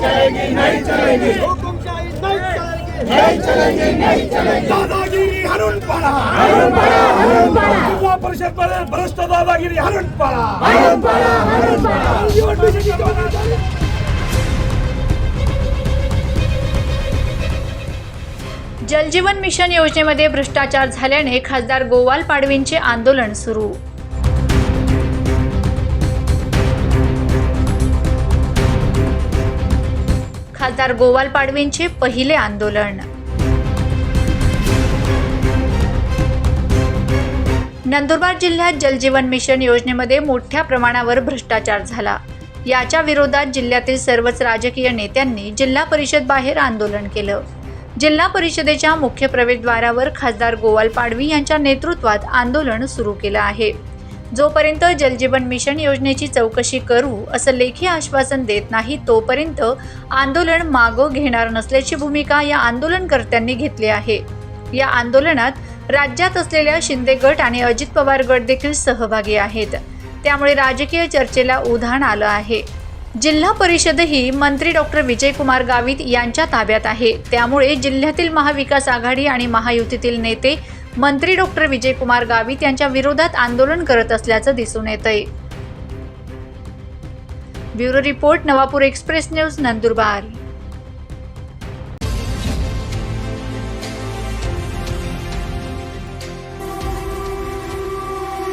चलेगी नहीं चलेगी। हुकुमशाही नहीं चलेगी नहीं चलेगी। नहीं चलेगी दादागिरी हरून पडा। हरून पडा हरून पडा। जिल्हा परिषदमध्ये भ्रष्ट दादागिरी हरून पडा। हरून पडा हरून पडा। जलजीवन मिशन योजनेमध्ये भ्रष्टाचार झाल्याने खासदार गोवाल पाडवींचे आंदोलन सुरू. खासदार गोवाल पाडवींचे पहिले आंदोलन. नंदुरबार जिल्ह्यात जलजीवन मिशन योजनेमध्ये मोठ्या प्रमाणावर भ्रष्टाचार झाला. याच्या विरोधात जिल्ह्यातील सर्वच राजकीय नेत्यांनी जिल्हा परिषद बाहेर आंदोलन केलं. जिल्हा परिषदेच्या मुख्य प्रवेशद्वारावर खासदार गोवाल पाडवी यांच्या नेतृत्वात आंदोलन सुरू केलं आहे. जोपर्यंत जलजीवन मिशन योजनेची चौकशी करू असं लेखी आश्वासन देत नाही तोपर्यंत आंदोलन मागं घेणार नसल्याची भूमिका या आंदोलनकर्त्यांनी घेतली आहे. या आंदोलनात राज्यात असलेल्या शिंदे गट आणि अजित पवार गट देखील सहभागी आहेत. त्यामुळे राजकीय चर्चेला उधाण आलं आहे. जिल्हा परिषदही मंत्री डॉक्टर विजयकुमार गावित यांच्या ताब्यात आहे. त्यामुळे जिल्ह्यातील महाविकास आघाडी आणि महायुतीतील नेते मंत्री डॉक्टर विजयकुमार गावित यांच्या विरोधात आंदोलन करत असल्याचं दिसून येतंय. Bureau report Navapur express news Nandurbar.